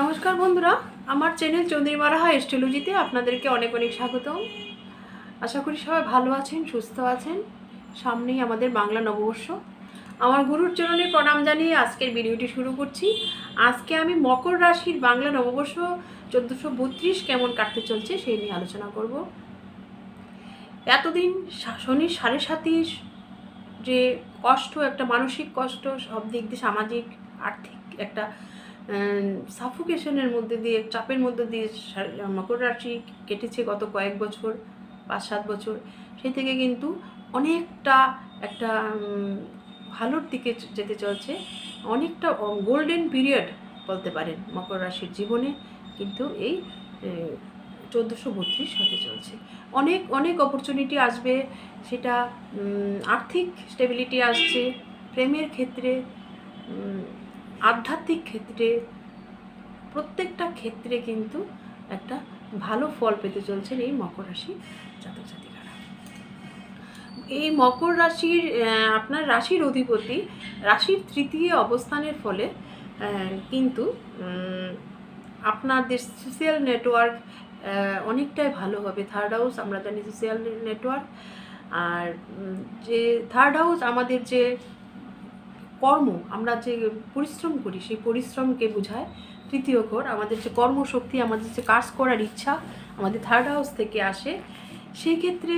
নমস্কার বন্ধুরা, আমার চ্যানেল চন্দ্রিমারাহা এস্ট্রোলজিতে আপনাদেরকে অনেক অনেক স্বাগতম। আশা করি সবাই ভালো আছেন, সুস্থ আছেন। সামনেই আমাদের বাংলা নববর্ষ। আমার গুরুর চরণে প্রণাম জানিয়ে আজকের ভিডিওটি শুরু করছি। আজকে আমি মকর রাশির বাংলা নববর্ষ চোদ্দোশো বত্রিশ কেমন কাটতে চলছে সেই নিয়ে আলোচনা করব। এতদিন শনি সাড়ে সাতির যে কষ্ট, একটা মানসিক কষ্ট, সব দিক দিয়ে সামাজিক, আর্থিক একটা সাফোকেশনের মধ্যে দিয়ে, চাপের মধ্যে দিয়ে মকর রাশি কেটেছে গত কয়েক বছর, পাঁচ সাত বছর। সেই থেকে কিন্তু অনেকটা একটা ভালোর দিকে যেতে চলছে। অনেকটা গোল্ডেন পিরিয়ড বলতে পারেন মকর রাশির জীবনে। কিন্তু এই চোদ্দোশো বত্রিশ হতে চলছে। অনেক অনেক অপরচুনিটি আসবে। সেটা আর্থিক স্টেবিলিটি আসছে। প্রেমের ক্ষেত্রে আধ্যাত্মিক ক্ষেত্রে, প্রত্যেকটা ক্ষেত্রে কিন্তু একটা ভালো ফল পেতে চলছেন এই মকর রাশি জাতক জাতিকারা এই মকর রাশির আপনার রাশির অধিপতি রাশির তৃতীয় অবস্থানের ফলে কিন্তু আপনাদের সোশ্যাল নেটওয়ার্ক অনেকটাই ভালো হবে। থার্ড হাউস আমরা জানি সোশ্যাল নেটওয়ার্ক আর যে থার্ড হাউস আমাদের যে কর্ম, আমরা যে পরিশ্রম করি, সেই পরিশ্রমকে বোঝায় তৃতীয় ঘর। আমাদের যে কর্মশক্তি, আমাদের যে কাজ করার ইচ্ছা, আমাদের থার্ড হাউস থেকে আসে। সেই ক্ষেত্রে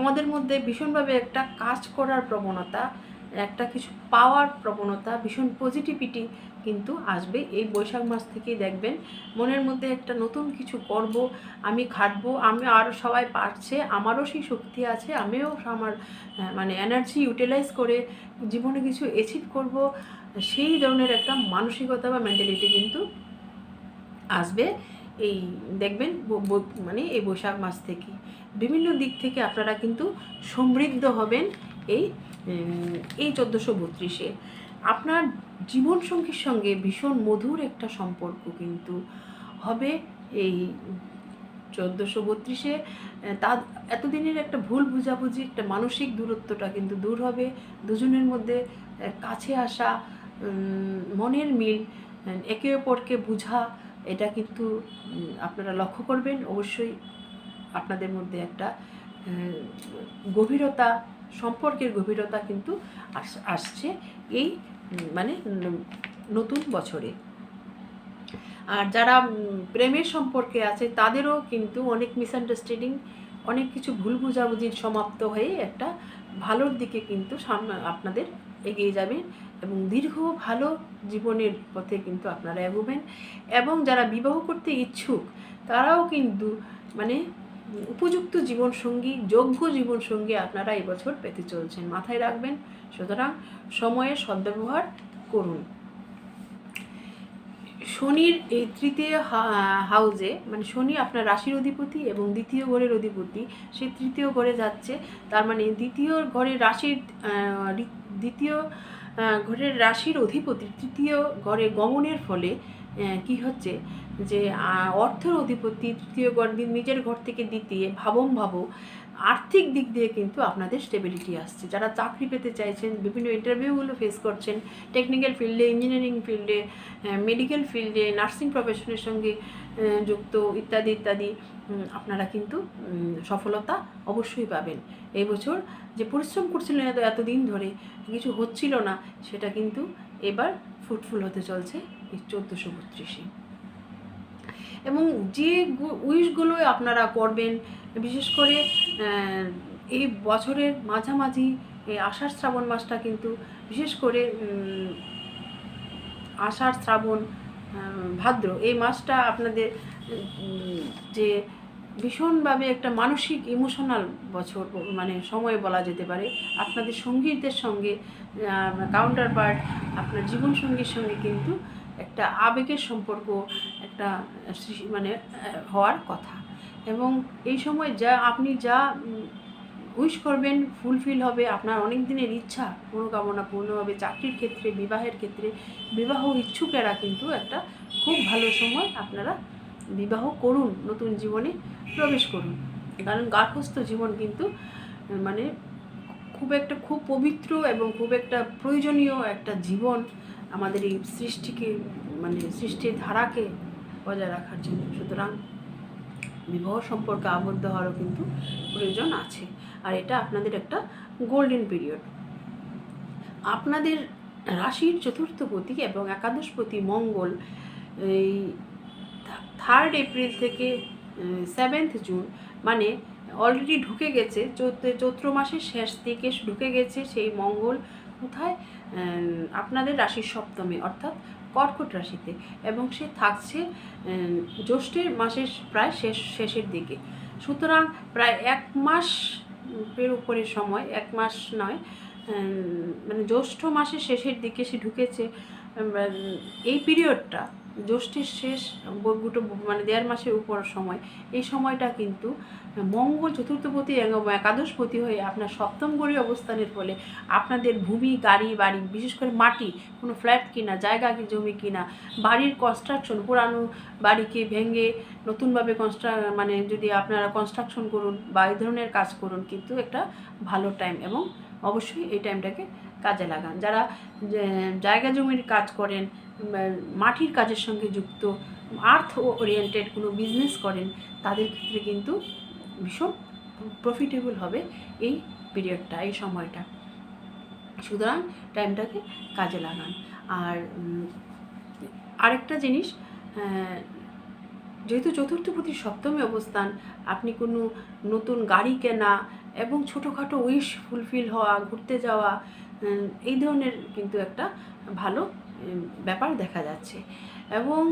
আমাদের মধ্যে ভীষণভাবে একটা কাজ করার প্রবণতা, একটা কিছু পাওয়ার প্রবণতা, ভীষণ পজিটিভিটি কিন্তু আসবে। এই বৈশাখ মাস থেকেই দেখবেন মনের মধ্যে একটা নতুন কিছু করব, আমি খাটবো, আমি আরও সবাই পারছে, আমারও সেই শক্তি আছে, আমিও আমার মানে এনার্জি ইউটিলাইজ করে জীবনে কিছু অ্যাচিভ করব। সেই ধরনের একটা মানসিকতা বা মেন্টালিটি কিন্তু আসবে এই দেখবেন মানে এই বৈশাখ মাস থেকে। বিভিন্ন দিক থেকে আপনারা কিন্তু সমৃদ্ধ হবেন এই এই চোদ্দোশো বত্রিশে। আপনার জীবনসঙ্গীর সঙ্গে ভীষণ মধুর একটা সম্পর্ক কিন্তু হবে এই চোদ্দোশো বত্রিশে। তা এতদিনের একটা ভুল বুঝাবুঝি, একটা মানসিক দূরত্বটা কিন্তু দূর হবে। দুজনের মধ্যে কাছে আসা মনের মিল একে অপরকে বোঝা, এটা কিন্তু আপনারা লক্ষ্য করবেন। অবশ্যই আপনাদের মধ্যে একটা গভীরতা, সম্পর্কের গভীরতা কিন্তু আস- আসছে। এই মানে নতুন বছরে। আর যারা প্রেমের সম্পর্কে আছে, তাদেরও কিন্তু অনেক মিসআন্ডারস্ট্যান্ডিং অনেক কিছু ভুল বুঝাবুঝির সমাপ্ত হয়ে একটা ভালোর দিকে কিন্তু আপনাদের এগিয়ে যাবেন এবং দীর্ঘ ভালো জীবনের পথে কিন্তু আপনারা এগোবেন। এবং যারা বিবাহ করতে ইচ্ছুক, তারাও কিন্তু মানে উপযুক্ত জীবনসঙ্গী, যোগ্য জীবনসঙ্গী আপনারা এবছর পেতে চলছেন। মাথায় রাখবেন, সুতরাং সময়ের সদ্ব্যবহার করুন। শনির এই তৃতীয় হাউজে মানে শনি আপনার রাশির অধিপতি এবং দ্বিতীয় ঘরের অধিপতি, সে তৃতীয় ঘরে যাচ্ছে। তার মানে দ্বিতীয় ঘরের রাশির দ্বিতীয় ঘরের রাশির অধিপতি তৃতীয় ঘরে গমনের ফলে কি হচ্ছে? যে অর্থের অধিপতি, তৃতীয় ঘর নিজের ঘর থেকে দ্বিতীয় ভাবম ভাবো, আর্থিক দিক দিয়ে কিন্তু আপনাদের স্টেবিলিটি আসছে। যারা চাকরি পেতে চাইছেন, বিভিন্ন ইন্টারভিউগুলো ফেস করছেন টেকনিক্যাল ফিল্ডে ইঞ্জিনিয়ারিং ফিল্ডে মেডিকেল ফিল্ডে নার্সিং প্রফেশনের সঙ্গে যুক্ত, ইত্যাদি ইত্যাদি আপনারা কিন্তু সফলতা অবশ্যই পাবেন। এই বছর যে পরিশ্রম করছিলেন এত, এতদিন ধরে, কিছু হচ্ছিল না, সেটা কিন্তু এবার ফ্রুটফুল হতে চলছে এই চোদ্দোশো বত্রিশে। এবং যে উইশগুলো আপনারা করবেন, বিশেষ করে এই বছরের মাঝামাঝি, এই আষাঢ় শ্রাবণ মাসটা কিন্তু বিশেষ করে আষাঢ় শ্রাবণ ভাদ্র, এই মাসটা আপনাদের যে ভীষণভাবে একটা মানসিক ইমোশনাল বছর মানে সময় বলা যেতে পারে, আপনাদের সঙ্গীতদের সঙ্গে কাউন্টার পার্ট আপনার জীবনসঙ্গীর সঙ্গে কিন্তু একটা আবেগের সম্পর্ক একটা মানে হওয়ার কথা। এবং এই সময় যা, আপনি যা উইশ করবেন ফুলফিল হবে আপনার অনেক দিনের ইচ্ছা, মনোকামনা পূর্ণ হবে চাকরির ক্ষেত্রে, বিবাহের ক্ষেত্রে, বিবাহ ইচ্ছুকেরা কিন্তু একটা খুব ভালো সময় আপনারা বিবাহ করুন, নতুন জীবনে প্রবেশ করুন। কারণ গার্হস্থ্য জীবন কিন্তু মানে খুব একটা, খুব পবিত্র এবং খুব একটা প্রয়োজনীয় একটা জীবন আমাদের এই সৃষ্টিকে মানে সৃষ্টির ধারাকে বজায় রাখার জন্য। সুতরাং বিবাহ সম্পর্কে আবদ্ধ হওয়ারও কিন্তু প্রয়োজন আছে। আর এটা আপনাদের একটা গোল্ডেন পিরিয়ড আপনাদের রাশির চতুর্থ চতুর্থপতি এবং একাদশ একাদশপতি মঙ্গল এই থার্ড এপ্রিল থেকে সেভেন্থ জুন মানে অলরেডি ঢুকে গেছে চৈত্র মাসের শেষ দিকে ঢুকে গেছে সেই মঙ্গল কোথায়? আপনাদের রাশির সপ্তমে, অর্থাৎ কর্কট রাশিতে এবং সে থাকছে জ্যৈষ্ঠের মাসের প্রায় শেষ, শেষের দিকে। সুতরাং প্রায় এক মাস এর উপরে সময়, এক মাস নয় মানে জ্যৈষ্ঠ মাসের শেষের দিকে সে ঢুকেছে এই পিরিয়ডটা জ্যৈষ্ঠের শেষ দুটো মানে দেড় মাসের উপর সময়। এই সময়টা কিন্তু মঙ্গল চতুর্থপতি একাদশপতি হয়ে আপনার সপ্তম গড়ি অবস্থানের ফলে আপনাদের ভূমি, গাড়ি, বাড়ি, বিশেষ করে মাটি, কোনো ফ্ল্যাট কিনা, জায়গা জমি কিনা, বাড়ির কনস্ট্রাকশন পুরানো বাড়িকে ভেঙে নতুনভাবে কনস্ট্রা মানে যদি আপনারা কনস্ট্রাকশন করুন বা এই ধরনের কাজ করুন, কিন্তু একটা ভালো টাইম এবং অবশ্যই এই টাইমটাকে কাজে লাগান। যারা জায়গা জমির কাজ করেন মাটির কাজের সঙ্গে যুক্ত, আর্থ ওরিয়েন্টেড কোনো বিজনেস করেন, তাদের ক্ষেত্রে কিন্তু ভীষণ প্রফিটেবল হবে এই পিরিয়ডটা এই সময়টা। সুতরাং টাইমটাকে কাজে লাগান। আর আরেকটা জিনিস যেহেতু চতুর্থপতি সপ্তমী অবস্থান, আপনি কোনো নতুন গাড়ি কেনা এবং ছোটোখাটো উইশ ফুলফিল হওয়া, ঘুরতে যাওয়া এই ধরনের কিন্তু একটা ভালো ব্যাপার দেখা যাচ্ছে। এবং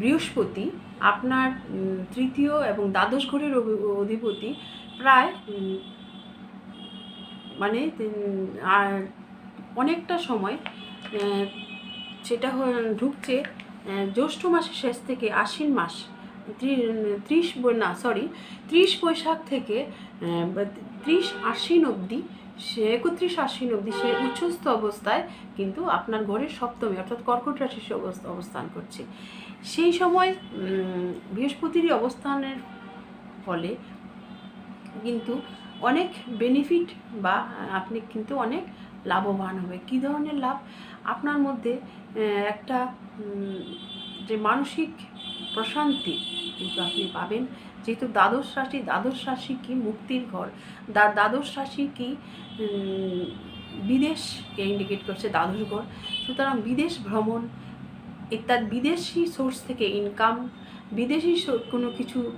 বৃহস্পতি আপনার তৃতীয় এবং দ্বাদশ ঘরের অধিপতি প্রায় মানে আর অনেকটা সময় সেটা ঢুকছে জ্যৈষ্ঠ মাসের শেষ থেকে আশ্বিন মাস ত্রিশ, না সরি ত্রিশ বৈশাখ থেকে ত্রিশ আশ্বিন অবধি সে একত্রিশ আশ্বিন অবধি সে উচ্চস্থ অবস্থায় কিন্তু আপনার ঘরের সপ্তমী, অর্থাৎ কর্কট রাশি সে অবস্থান করছে। সেই সময় বৃহস্পতির অবস্থানের ফলে কিন্তু অনেক বেনিফিট বা আপনি কিন্তু অনেক লাভবান হবে। কী ধরনের লাভ? আপনার মধ্যে একটা যে মানসিক প্রশান্তি কিন্তু আপনি পাবেন। যেহেতু দ্বাদশ রাশি দ্বাদশ রাশি কি মুক্তির ঘর। দা- দ্বাদশ রাশি কি বিদেশকে ইন্ডিকেট করছে দ্বাদশ ঘর। সুতরাং বিদেশ ভ্রমণ ইত্যাদি বিদেশি সোর্স থেকে ইনকাম বিদেশি কোনো কিছু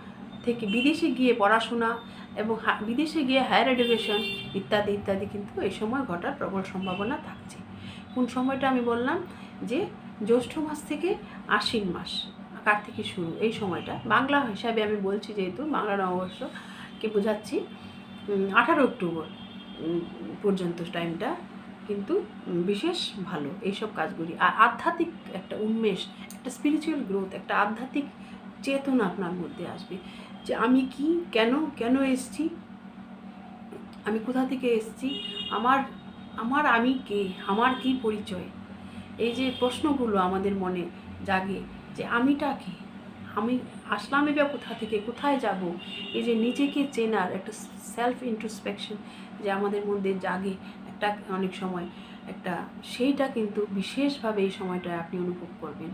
থেকে বিদেশে গিয়ে পড়াশোনা এবং বিদেশে গিয়ে হায়ার এডুকেশন ইত্যাদি ইত্যাদি কিন্তু এই সময় ঘটার প্রবল সম্ভাবনা থাকছে। কোন সময়টা আমি বললাম? যে জ্যৈষ্ঠ মাস থেকে আশ্বিন মাস। কার্তিকের শুরু? এই সময়টা। বাংলা হিসাবে আমি বলছি যেহেতু বাংলা নববর্ষ কে বোঝাচ্ছি আঠারো অক্টোবর পর্যন্ত টাইমটা কিন্তু বিশেষ ভালো এইসব কাজগুলি। আর আধ্যাত্মিক একটা উন্মেষ, একটা স্পিরিচুয়াল গ্রোথ একটা আধ্যাত্মিক চেতনা আপনার মধ্যে আসবে যে আমি কি, কেন কেন এসছি, আমি কোথা থেকে এসছি, আমার আমার আমি কে, আমার কি পরিচয়? এই যে প্রশ্নগুলো আমাদের মনে জাগে যে আমিটা কি? আমি আসলামই বা কোথা থেকে? কোথায় যাব? এই যে নিজেকে চেনার একটা সেলফ ইন্ট্রোস্পেকশন যে আমাদের মধ্যে জাগে একটা অনেক সময়। একটা সেইটা কিন্তু বিশেষভাবে এই সময়টা আপনি অনুভব করবেন।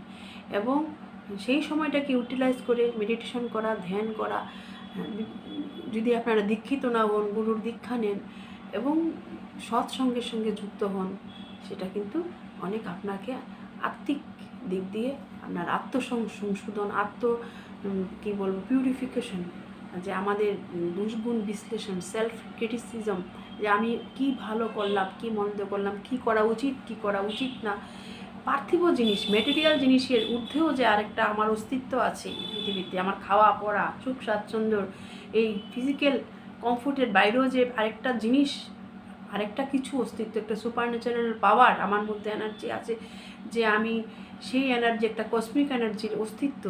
এবং সেই সময়টাকে ইউটিলাইজ করে মেডিটেশন করা, ধ্যান করা, যদি আপনারা দীক্ষিত না হন, গুরুর দীক্ষা নেন এবং সৎসঙ্গের সঙ্গে যুক্ত হন, সেটা কিন্তু অনেক আপনাকে আত্মিক দিক দিয়ে আপনার আত্মসংশোধন আত্ম কি বলব পিউরিফিকেশন যে আমাদের উম, দুষ্গুণ বিশ্লেষণ সেলফ ক্রিটিসিজম যে আমি কি ভালো করলাম কি মন্দ করলাম কি করা উচিত কি করা উচিত না। পার্থিব জিনিস মেটেরিয়াল জিনিসের ঊর্ধ্বেও যে আরেকটা আমার অস্তিত্ব আছে পৃথিবীতে আমার খাওয়া পড়া সুখ স্বাচ্ছন্দ্য এই ফিজিক্যাল কমফোর্টের বাইরেও যে আরেকটা জিনিস আরেকটা কিছু, অস্তিত্ব, একটা সুপার ন্যাচারাল পাওয়ার আমার মধ্যে এনার্জি আছে যে আমি সেই এনার্জি একটা কসমিক এনার্জির অস্তিত্ব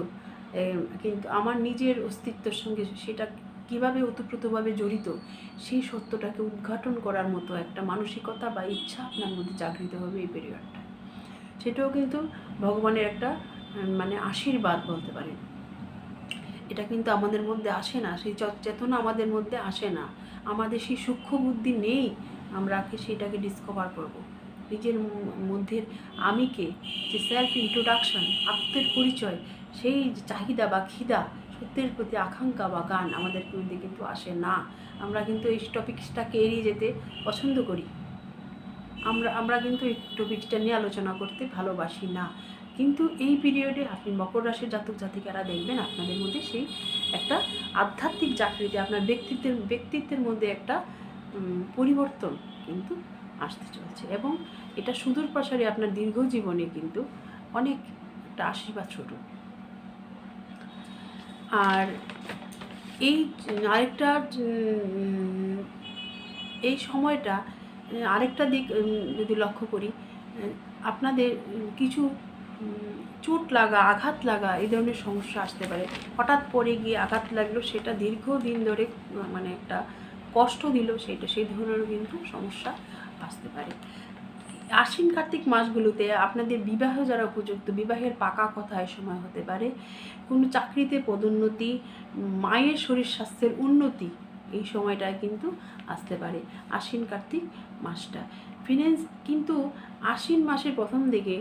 কিন্তু আমার নিজের অস্তিত্বের সঙ্গে সেটা কীভাবে ওতপ্রোতভাবে জড়িত, সেই সত্যটাকে উদ্ঘাটন করার মতো একটা মানসিকতা বা ইচ্ছা আপনার মধ্যে জাগৃত হবে এই পিরিয়ডটা সেটাও কিন্তু ভগবানের একটা মানে আশীর্বাদ বলতে পারেন। এটা কিন্তু আমাদের মধ্যে আসে না, সেই চেতনা আমাদের মধ্যে আসে না। আমাদের সেই সূক্ষ্ম বুদ্ধি নেই আমরা কি সেটাকে ডিসকভার করব। নিজের মধ্যের আমিকে যে সেলফ ইন্ট্রোডাকশন আত্মের পরিচয়, সেই চাহিদা বা খিদা, সত্যের প্রতি আকাঙ্ক্ষা বা গান আমাদের মধ্যে কিন্তু আসে না। আমরা কিন্তু এই টপিকসটাকে এড়িয়ে যেতে পছন্দ করি। আমরা আমরা কিন্তু এই টপিকসটা নিয়ে আলোচনা করতে ভালোবাসি না। কিন্তু এই পিরিয়ডে আপনি মকর রাশির জাতক জাতিকারা দেখবেন, আপনাদের মধ্যে সেই একটা আধ্যাত্মিক জাগৃতি, আপনার ব্যক্তিত্বের ব্যক্তিত্বের মধ্যে একটা পরিবর্তন কিন্তু আসতে চলছে। এবং এটা সুদূর প্রসারে আপনার দীর্ঘ জীবনে কিন্তু অনেক একটা আশীর্বাদ স্বরূপ। আর এই আরেকটা এই সময়টা আরেকটা দিক যদি লক্ষ্য করি আপনাদের কিছু চোট লাগা, আঘাত লাগা এই ধরনের সমস্যা আসতে পারে। হঠাৎ পরে গিয়ে আঘাত লাগল, সেটা দীর্ঘদিন ধরে মানে একটা কষ্ট দিল সেটা সেই ধরনেরও কিন্তু সমস্যা আসতে পারে। আশ্বিন কার্তিক মাসগুলোতে আপনাদের বিবাহ যারা উপযুক্ত, বিবাহের পাকা কথা সময় হতে পারে, কোনো চাকরিতে পদোন্নতি, মায়ের শরীর স্বাস্থ্যের উন্নতি এই সময়টায় কিন্তু আসতে পারে আশ্বিন কার্তিক মাসটা। ফিনান্স কিন্তু আশ্বিন মাসের প্রথম দিকে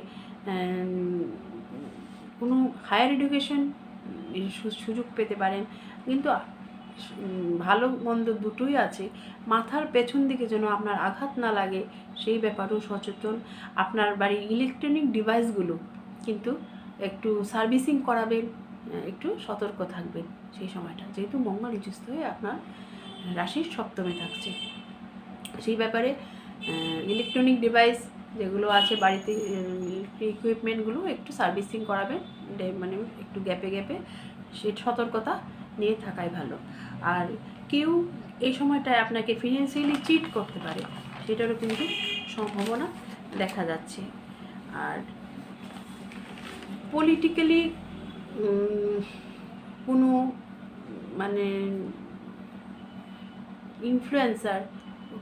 কোনো হায়ার এডুকেশন সুযোগ পেতে পারেন। কিন্তু ভালো মন্দ দুটোই আছে। মাথার পেছন দিকে যেন আপনার আঘাত না লাগে, সেই ব্যাপারেও সচেতন। আপনার বাড়ির ইলেকট্রনিক ডিভাইসগুলো কিন্তু একটু সার্ভিসিং করাবেন একটু সতর্ক থাকবেন সেই সময়টা। যেহেতু মঙ্গল নিচস্থ হয়ে আপনার রাশির সপ্তমে থাকছে। সেই ব্যাপারে ইলেকট্রনিক ডিভাইস যেগুলো আছে বাড়িতে ইকুইপমেন্টগুলো একটু সার্ভিসিং করাবেন। মানে একটু গ্যাপে গ্যাপে সে সতর্কতা নিয়ে থাকাই ভালো। আর কেউ এই সময়টায় আপনাকে ফিনান্সিয়ালি চিট করতে পারে, সেটারও কিন্তু সম্ভাবনা দেখা যাচ্ছে। আর পলিটিক্যালি কোনো মানে ইনফ্লুয়েন্সার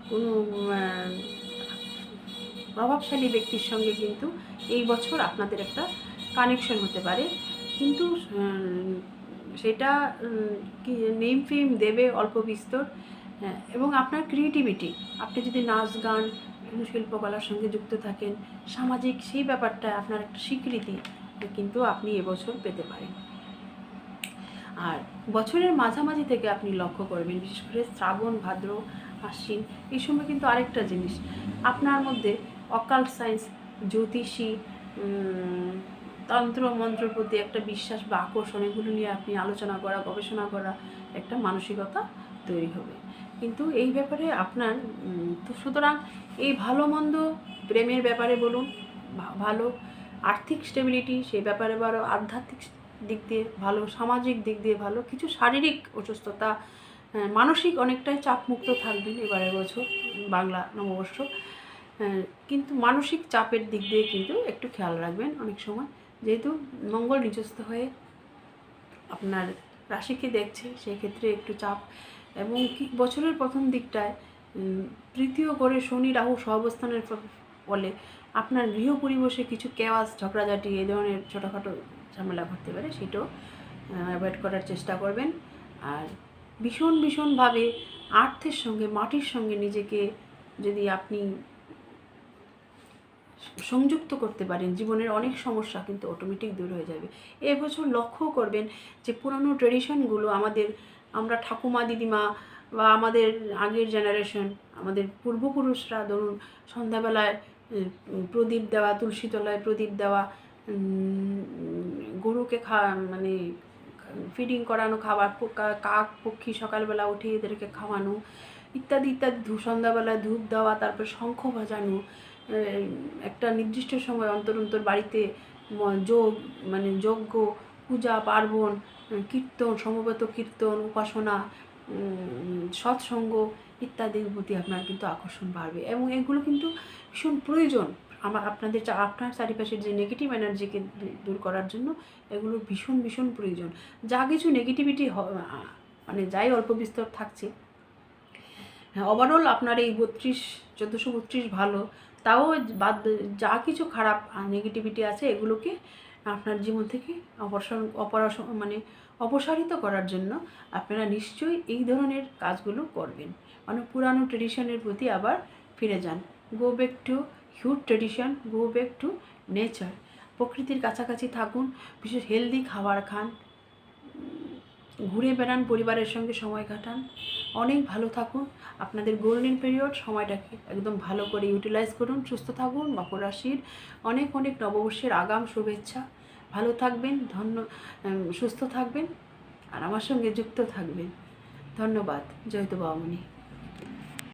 কোনো প্রভাবশালী ব্যক্তির সঙ্গে কিন্তু এই বছর আপনাদের একটা কানেকশন হতে পারে। কিন্তু সেটা কি নেম ফেম দেবে অল্প বিস্তর হ্যাঁ, এবং আপনার ক্রিয়েটিভিটি আপনি যদি নাচ গান শিল্পকলার সঙ্গে যুক্ত থাকেন সামাজিক সেই ব্যাপারটা আপনার একটা স্বীকৃতি কিন্তু আপনি এবছর পেতে পারেন। আর বছরের মাঝামাঝি থেকে আপনি লক্ষ্য করবেন বিশেষ করে শ্রাবণ ভাদ্র আশ্বিন এই সময় কিন্তু আরেকটা জিনিস আপনার মধ্যে অকাল সায়েন্স জ্যোতিষী তন্ত্র মন্ত্রের প্রতি একটা বিশ্বাস বা আকর্ষণ, এগুলো নিয়ে আপনি আলোচনা করা, গবেষণা করা একটা মানসিকতা তৈরি হবে। কিন্তু এই ব্যাপারে আপনার তো সুতরাং এই ভালো মন্দ প্রেমের ব্যাপারে বলুন ভালো আর্থিক স্টেবিলিটি সেই ব্যাপারে বারো আধ্যাত্মিক দিক দিয়ে ভালো, সামাজিক দিক দিয়ে ভালো, কিছু শারীরিক অসুস্থতা মানসিক অনেকটাই চাপমুক্ত থাকবেন এবারের বছর, বাংলা নববর্ষ। কিন্তু মানসিক চাপের দিক দিয়ে কিন্তু একটু খেয়াল রাখবেন অনেক সময়। যেহেতু মঙ্গল নিচস্থ হয়ে আপনার রাশিকে দেখছে, সেই ক্ষেত্রে একটু চাপ এবং বছরের প্রথম দিকটায় তৃতীয় করে শনি রাহু সহাবস্থানের ফলে আপনার গৃহ পরিবেশে কিছু কেওয়াস ঝগড়াঝাটি এই ধরনের ছোটোখাটো ঝামেলা ঘটতে পারে, সেটাও অ্যাভয়েড করার চেষ্টা করবেন। আর ভীষণ ভীষণভাবে আর্থের সঙ্গে, মাটির সঙ্গে নিজেকে যদি আপনি সংযুক্ত করতে পারেন, জীবনের অনেক সমস্যা কিন্তু অটোমেটিক দূর হয়ে যাবে। এবছর লক্ষ্য করবেন যে পুরানো ট্রেডিশনগুলো আমাদের, আমরা ঠাকুমা দিদিমা বা আমাদের আগের জেনারেশন আমাদের পূর্বপুরুষরা ধরুন সন্ধ্যাবেলায় প্রদীপ দেওয়া, তুলসী তলায় প্রদীপ দেওয়া গরুকে খা মানে ফিডিং করানো, খাবার কাক, পক্ষী সকালবেলা উঠে এদেরকে খাওয়ানো, ইত্যাদি ইত্যাদি সন্ধ্যাবেলায় ধূপ দেওয়া, তারপর শঙ্খ বাজানো একটা নির্দিষ্ট সময় অন্তর অন্তর বাড়িতে যোগ মানে যজ্ঞ, পূজা, পার্বণ কীর্তন, সমবেত কীর্তন, উপাসনা সৎসঙ্গ ইত্যাদির প্রতি আপনার কিন্তু আকর্ষণ বাড়বে। এবং এগুলো কিন্তু ভীষণ প্রয়োজন। আমার আপনাদের আপনার চারিপাশের যে নেগেটিভ এনার্জিকে দূর করার জন্য এগুলো ভীষণ ভীষণ প্রয়োজন। যা কিছু নেগেটিভিটি মানে যাই অল্প বিস্তর থাকছে হ্যাঁ ওভারঅল আপনার এই বত্রিশ, চোদ্দোশো বত্রিশ ভালো। তাও বাদ যা কিছু খারাপ নেগেটিভিটি আছে এগুলোকে আপনার জীবন থেকে অপসারণ অপরাস মানে অপসারিত করার জন্য আপনারা নিশ্চয়ই এই ধরনের কাজগুলো করবেন। মানে পুরানো ট্রেডিশনের প্রতি আবার ফিরে যান। Go back to huge tradition go back to nature প্রকৃতির কাছাকাছি থাকুন, বিশেষ হেলদি খাবার খান। ঘুরে বেড়ান, পরিবারের সঙ্গে সময় কাটান। অনেক ভালো থাকুন। আপনাদের গোল্ডেন পিরিয়ড সময়টাকে একদম ভালো করে ইউটিলাইজ করুন। সুস্থ থাকুন, মকর রাশির অনেক অনেক নববর্ষের আগাম শুভেচ্ছা। ভালো থাকবেন, ধন্য সুস্থ থাকবেন, আর আমার সঙ্গে যুক্ত থাকবেন। ধন্যবাদ। জয়তু বামনি।